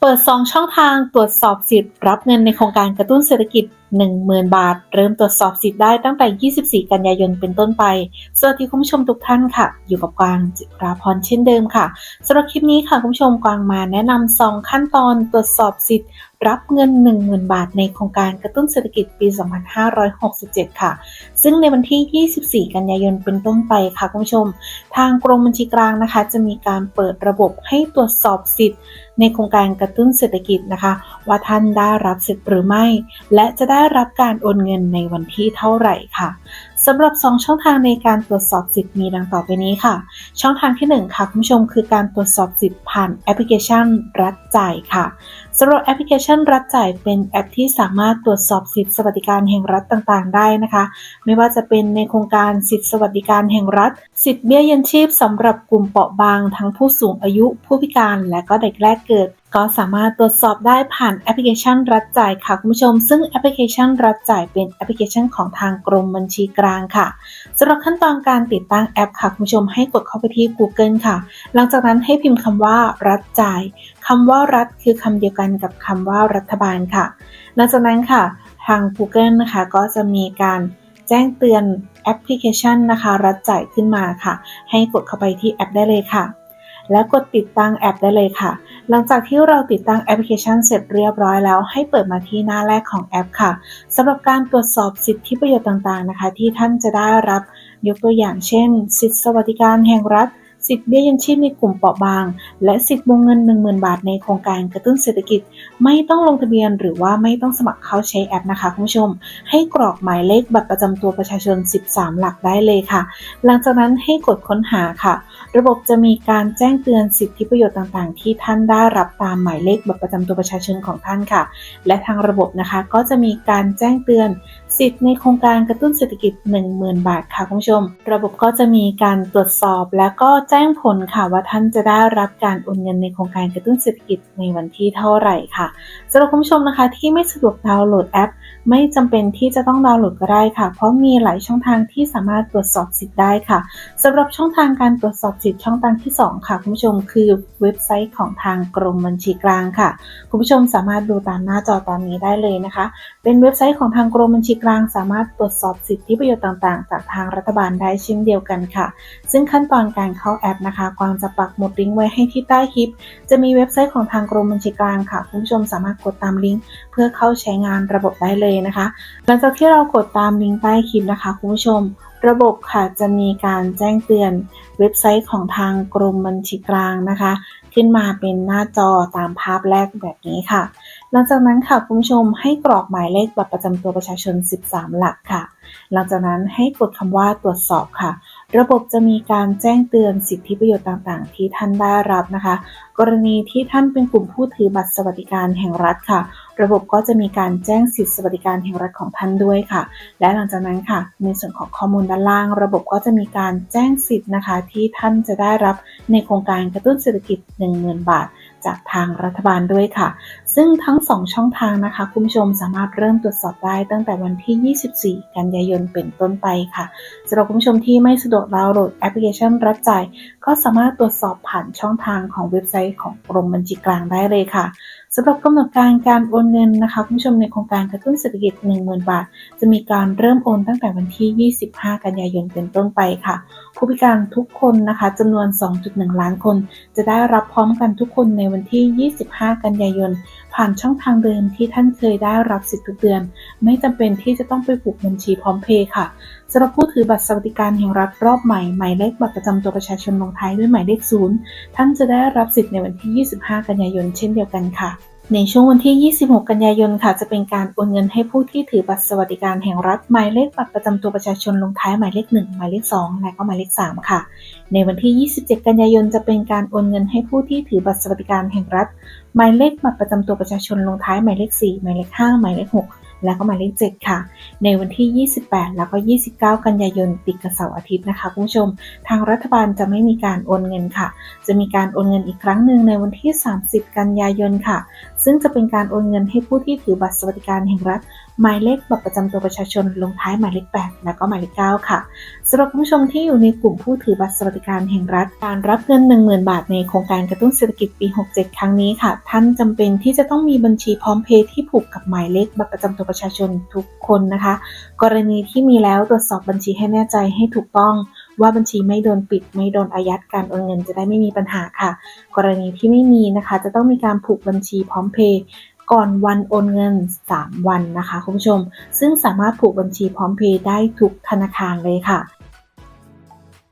เปิด 2 ช่องทางตรวจสอบสิทธิ์รับเงินในโครงการกระตุ้นเศรษฐกิจ10,000 บาท เริ่มตรวจสอบสิทธิ์ได้ตั้งแต่ 24 กันยายนเป็นต้นไป สวัสดีคุณผู้ชมทุกท่านค่ะ อยู่กับกวางจิราพรเช่นเดิมค่ะสำหรับคลิปนี้ค่ะคุณผู้ชมกวางมาแนะนำ2ขั้นตอนตรวจสอบสิทธิ์รับเงิน 10,000 บาทในโครงการกระตุ้นเศรษฐกิจปี 2567 ค่ะ ซึ่งในวันที่ 24 กันยายนเป็นต้นไปค่ะคุณผู้ชม ทางกรมบัญชีกลางนะคะ จะมีการเปิดระบบให้ตรวจสอบสิทธิ์ ในโครงการกระตุ้นเศรษฐกิจนะคะ ว่าท่านได้รับสิทธิ์หรือไม่ และจะได้ได้รับการโอนเงินในวันที่เท่าไหร่ค่ะสำหรับ 2 ช่องทางในการตรวจสอบสิทธิ์มีดังต่อไปนี้ค่ะ ช่องทางที่ 1 ค่ะคุณผู้ชมคือการตรวจสอบสิทธิ์ผ่านแอปพลิเคชันรัฐจ่ายค่ะสำหรับแอปพลิเคชันรัฐจ่ายเป็นแอปที่สามารถตรวจสอบสิทธิสวัสดิการแห่งรัฐต่างๆ ได้นะคะ ไม่ว่าจะเป็นในโครงการสิทธิสวัสดิการแห่งรัฐ สิทธิเบี้ยยังชีพสำหรับกลุ่มเปราะบาง ทั้งผู้สูงอายุ ผู้พิการ และก็เด็กแรกเกิด ก็สามารถตรวจสอบได้ผ่านแอปพลิเคชันรัฐจ่ายค่ะคุณผู้ชม ซึ่งแอปพลิเคชันรัฐจ่ายเป็นแอปพลิเคชันของทางกรมบัญชีกลางค่ะสำหรับขั้นตอนการติดตั้งแอปค่ะ คุณผู้ชมให้กดเข้าไปที่ Google ค่ะ หลังจากนั้นให้พิมพ์คำว่ารัฐจ่ายคำว่ารัฐคือคำเดียวกันกับคำว่ารัฐบาลค่ะ หลังจากนั้นค่ะ ทาง Google นะคะก็จะมีการแจ้งเตือนแอปพลิเคชันนะคะ รัฐจ่ายขึ้นมาค่ะ ให้กดเข้าไปที่แอปได้เลยค่ะ แล้วกดติดตั้งแอปได้เลยค่ะ หลังจากที่เราติดตั้งแอปพลิเคชันเสร็จเรียบร้อยแล้ว ให้เปิดมาที่หน้าแรกของแอปค่ะสำหรับการตรวจสอบสิทธิประโยชน์ต่างๆนะคะ ที่ท่านจะได้รับยกตัวอย่างเช่น สิทธิสวัสดิการแห่งรัฐ สิทธิเบี้ยยังชีพในกลุ่มเปราะบาง และสิทธิวงเงิน 10,000 บาทในโครงการกระตุ้นเศรษฐกิจ ไม่ต้องลงทะเบียนหรือว่าไม่ต้องสมัครเข้าใช้แอปนะคะคุณผู้ชม ให้กรอกหมายเลขบัตรประจำตัวประชาชน 13 หลักได้เลยค่ะ หลังจากนั้นให้กดค้นหาค่ะ ระบบจะมีการแจ้งเตือนสิทธิประโยชน์ต่างๆ ที่ท่านได้รับตามหมายเลขบัตรประจำตัวประชาชนของท่านค่ะ และทางระบบนะคะก็จะมีการแจ้งเตือนสิทธิ์ในโครงการกระตุ้นเศรษฐกิจ 10,000 บาทค่ะคุณผู้ชม ระบบก็จะมีการตรวจสอบและก็แจ้งผลค่ะว่าท่านจะได้รับการโอนเงินในโครงการกระตุ้นเศรษฐกิจในวันที่เท่าไหร่ค่ะสำหรับคุณผู้ชมนะคะที่ไม่สะดวกดาวน์โหลดแอป ไม่จำเป็นที่จะต้องดาวน์โหลดก็ได้ค่ะ เพราะมีหลายช่องทางที่สามารถตรวจสอบสิทธิ์ได้ค่ะสำหรับช่องทางการตรวจสอบสิทธิ์ช่องทางที่ 2 ค่ะคุณผู้ชมคือเว็บไซต์ของทางกรมบัญชีกลางค่ะ คุณผู้ชมสามารถดูตามหน้าจอตอนนี้ได้เลยนะคะ เป็นเว็บไซต์ของทางกรมบัญชีกลาง สามารถตรวจสอบสิทธิประโยชน์ต่าง ๆ จากทางรัฐบาลได้เช่นเดียวกันค่ะ ซึ่งขั้นตอนการเข้าแอปนะคะ กวางจะปักหมุดลิงก์ไว้ให้ที่ใต้คลิป จะมีเว็บไซต์ของทางกรมบัญชีกลางค่ะ คุณผู้ชมสามารถกดตามลิงก์เพื่อเข้าใช้งานระบบได้เลยนะคะ หลังจากที่เรากดตามลิงก์ใต้คลิปนะคะ คุณผู้ชม ระบบค่ะจะมีการแจ้งเตือนเว็บไซต์ของทางกรมบัญชีกลางนะคะ ขึ้นมาเป็นหน้าจอตามภาพแรกแบบนี้ค่ะ หลังจากนั้นค่ะคุณผู้ชมให้กรอกหมายเลขบัตรประจำตัวประชาชน 13 หลักค่ะ หลังจากนั้นให้กดคำว่าตรวจสอบค่ะ ระบบจะมีการแจ้งเตือนสิทธิประโยชน์ต่างๆ ที่ท่านได้รับนะคะ กรณีที่ท่านเป็นกลุ่มผู้ถือบัตรสวัสดิการแห่งรัฐค่ะ ระบบก็จะมีการแจ้งสิทธิสวัสดิการแห่งรัฐของท่านด้วยค่ะ และหลังจากนั้นค่ะ ในส่วนของข้อมูลด้านล่าง ระบบก็จะมีการแจ้งสิทธิ์นะคะ ที่ท่านจะได้รับในโครงการกระตุ้นเศรษฐกิจ 10,000 บาท จากทางรัฐบาลด้วยค่ะ ซึ่งทั้ง 2 ช่องทางนะคะ คุณผู้ชมสามารถเริ่มตรวจสอบได้ตั้งแต่วันที่ 24 กันยายนเป็นต้นไปค่ะสำหรับคุณผู้ชมที่ไม่สะดวกดาวน์โหลดแอปพลิเคชันรัฐจ่าย ก็สามารถตรวจสอบผ่านช่องทางของเว็บไซต์ของกรมบัญชีกลางได้เลยค่ะ สำหรับกำหนดการการโอนเงินนะคะคุณผู้ชมในโครงการกระตุ้นเศรษฐกิจ 10,000 บาท จะมีการเริ่มโอนตั้งแต่วันที่ 25 กันยายนเป็นต้นไปค่ะ ผู้พิการทุกคนนะคะจำนวน 2.1 ล้านคน จะได้รับพร้อมกันทุกคนในวันที่ 25 กันยายน ผ่านช่องทางเดิมที่ท่านเคยได้รับสิทธิทุกเดือน ไม่จำเป็นที่จะต้องไปผูกบัญชีพร้อมเพย์ค่ะสำหรับผู้ถือบัตรสวัสดิการแห่งรัฐรอบใหม่หมายเลขบัตรประจำตัวประชาชนลงท้ายด้วยหมายเลขศูนย์ท่านจะได้รับสิทธิ์ในวันที่ 25 กันยายนเช่นเดียวกันค่ะ ในช่วงวันที่ 26 กันยายน ค่ะ จะเป็นการโอนเงินให้ผู้ที่ถือบัตรสวัสดิการแห่งรัฐ หมายเลขบัตรประจำตัวประชาชนลงท้ายหมายเลข 1 หมายเลข 2 และก็หมายเลข 3 ค่ะ ในวันที่ 27 กันยายน จะเป็นการโอนเงินให้ผู้ที่ถือบัตรสวัสดิการแห่งรัฐ หมายเลขบัตรประจำตัวประชาชนลงท้ายหมายเลข 4 หมายเลข 5 หมายเลข 6 แล้วก็หมายเลข7ค่ะ ในวันที่ 28 แล้วก็ 29 กันยายนติดกับเสาร์อาทิตย์นะคะคุณผู้ชม ทางรัฐบาลจะไม่มีการโอนเงินค่ะ จะมีการโอนเงินอีกครั้งหนึ่งในวันที่ 30 กันยายนค่ะ ซึ่งจะเป็นการโอนเงินให้ผู้ที่ถือบัตรสวัสดิการแห่งรัฐหมายเลขบัตรประจำตัวประชาชนลงท้ายหมายเลข 8 แล้วก็หมายเลข 9 ค่ะสำหรับคุณผู้ชมที่อยู่ในกลุ่มผู้ถือบัตรสวัสดิการแห่งรัฐ การรับเงิน 10,000 บาทในโครงการกระตุ้นเศรษฐกิจปี 67 ครั้งนี้ค่ะ ท่านจำเป็นที่จะต้องมีบัญชีพร้อมเพย์ที่ผูกกับหมายเลขบัตรประจำตัวประชาชนทุกคนนะคะ กรณีที่มีแล้วตรวจสอบบัญชีให้แน่ใจให้ถูกต้อง ว่าบัญชีไม่โดนปิด ไม่โดนอายัดการโอนเงินจะได้ไม่มีปัญหาค่ะ กรณีที่ไม่มีนะคะ จะต้องมีการผูกบัญชีพร้อมเพย์ก่อนวันโอนเงิน 3 วันนะคะคุณผู้ชม ซึ่งสามารถผูกบัญชีพร้อมเพย์ได้ทุกธนาคารเลยค่ะ